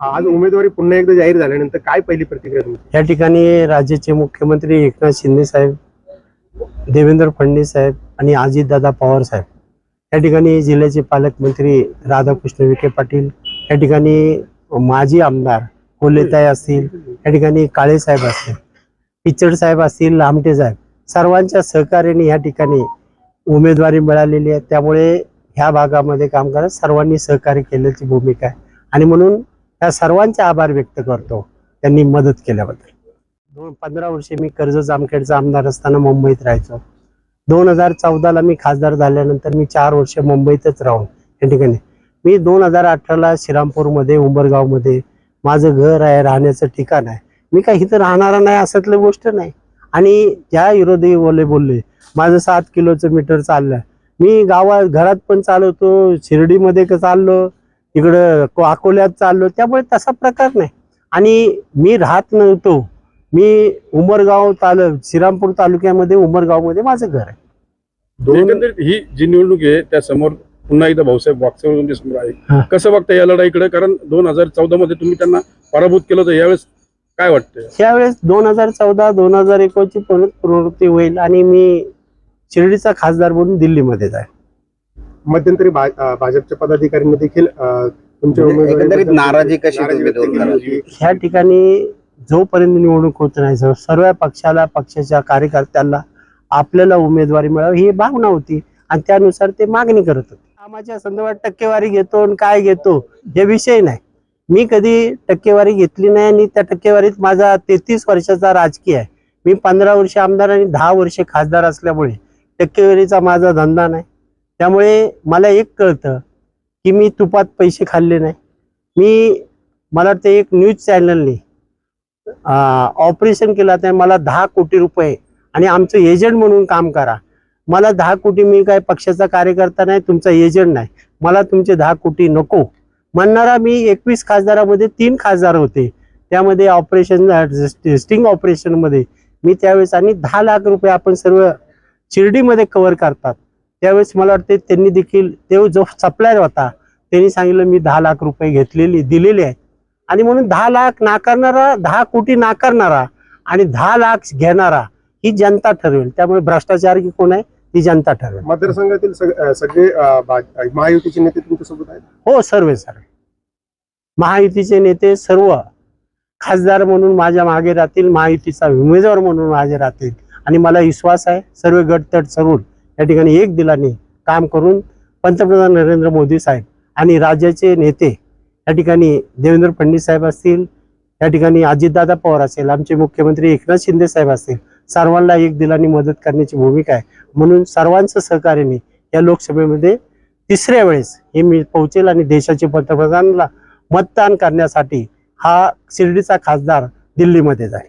आज उमेदवारी पुन्हा एकदा जाहीर झाल्यानंतर काय पहिली प्रतिक्रिया तुमची? या ठिकाणी राज्याचे मुख्यमंत्री एकनाथ शिंदे साहेब देवेंद्र फडणवीस साहेब आणि अजितदादा पवार साहेब. या ठिकाणी जिल्ह्याचे पालकमंत्री राधाकृष्ण विखे पाटील या ठिकाणी माजी आमदार कोलेताई असतील या ठिकाणी काळे साहेब असतील पिचड साहेब असतील लामटे साहेब सर्वांच्या सहकार्याने या ठिकाणी उमेदवारी मिळालेली आहे. त्यामुळे ह्या भागामध्ये काम करत सर्वांनी सहकार्य केल्याची भूमिका आहे. आणि म्हणून त्या सर्वांचे आभार व्यक्त करतो त्यांनी मदत केल्याबद्दल. दोन पंधरा वर्षे मी कर्ज जामखेडचा आमदार असताना मुंबईत राहायचो. दोन हजार चौदाला मी खासदार झाल्यानंतर मी चार वर्ष मुंबईतच राहून या ठिकाणी. मी दोन हजार अठराला श्रीरामपूरमध्ये उंबरगावमध्ये माझं घर आहे राहण्याचं ठिकाण आहे. मी काही इथं राहणारा नाही असतली गोष्ट नाही. आणि त्या विरोधी बोलले बोलले माझं सात किलोचं मीटर चाललं. मी गावात घरात पण चालवतो शिर्डीमध्ये चाललो. इकडं को- अकोल्यात चाललो त्यामुळे तसा प्रकार नाही. आणि मी राहत नव्हतो. मी उमरगाव ताल श्रीरामपूर तालुक्यामध्ये उमरगावमध्ये माझं घर आहे. दोन ही जी निवडणूक आहे त्या समोर पुन्हा एकदा भाऊसाहेब वागसेवर तुमच्यासमोर आहे. कसं बघता या लढाईकडे कारण दोन हजार चौदा मध्ये तुम्ही त्यांना पराभूत केलं होतं. यावेळेस काय वाटतंय? त्यावेळेस दोन हजार चौदा दोन हजार एकोणची पुनरावृत्ती होईल आणि मी शिर्डीचा खासदार म्हणून दिल्लीमध्ये आहे मध्यंतरी भाजपच्या पदाधिकाऱ्यांनी देखील म्हणजे उमेदवारीबद्दल एकंदरीत नाराजी कशी. ह्या ठिकाणी जोपर्यंत निवडणूक होत नाही सर- सर्व पक्षाला पक्षाच्या कार्यकर्त्यांना आपल्याला उमेदवारी मिळावी ही भावना होती आणि त्यानुसार ते मागणी करत होते. कामाच्या संदर्भात टक्केवारी घेतो आणि काय घेतो हे विषय नाही. मी कधी टक्केवारी घेतली नाही आणि त्या टक्केवारीत माझा तेहतीस वर्षाचा राजकीय आहे. मी पंधरा वर्ष आमदार आणि दहा वर्ष खासदार असल्यामुळे टक्केवारीचा माझा धंदा नाही. त्यामुळे मला एक कळतं की मी तुपात पैसे खाल्ले नाही. मी मला ते एक न्यूज चॅनलने ऑपरेशन केलं तर मला दहा कोटी रुपये आणि आमचं एजंट म्हणून काम करा. मला दहा कोटी मी काय पक्षाचा कार्यकर्ता नाही तुमचा एजंट नाही. मला तुमचे दहा कोटी नको. म्हणणारा मी एकवीस खासदारामध्ये तीन खासदार होते. त्यामध्ये ऑपरेशन स्टिंग ऑपरेशनमध्ये मी त्यावेळेस आणि दहा लाख रुपये आपण सर्व शिर्डीमध्ये कव्हर करतात. त्यावेळेस मला वाटते त्यांनी देखील तो जो सप्लायर होता त्यांनी सांगितलं मी दहा लाख रुपये घेतलेली दिलेले आहेत आणि म्हणून दहा लाख नाकारणारा दहा कोटी नाकारणारा आणि दहा लाख घेणारा ही जनता ठरवेल. त्यामुळे भ्रष्टाचार की कोण आहे? ती जनता ठरवेल. मतदारसंघातील सगळे महायुतीचे नेते तुमच्यासोबत आहेत? हो सर्व सर्व. महायुतीचे नेते सर्व खासदार म्हणून माझ्या मागे राहतील महायुतीचा उमेदवार म्हणून माझे राहतील. आणि मला विश्वास आहे सर्व गटतट सरून या ठिकाणी एक दिलाने काम करून पंतप्रधान नरेंद्र मोदी साहेब आणि राज्याचे नेते या ठिकाणी देवेंद्र फडणवीस साहेब असतील या ठिकाणी अजितदादा पवार असेल आमचे मुख्यमंत्री एकनाथ शिंदे साहेब असतील सर्वांना एक दिलाने मदत करण्याची भूमिका आहे. म्हणून सर्वांचं सहकार्याने या लोकसभेमध्ये तिसऱ्या वेळेस हे मी पोहोचेल आणि देशाचे पंतप्रधानला मतदान करण्यासाठी हा शिर्डीचा खासदार दिल्लीमध्ये जाईल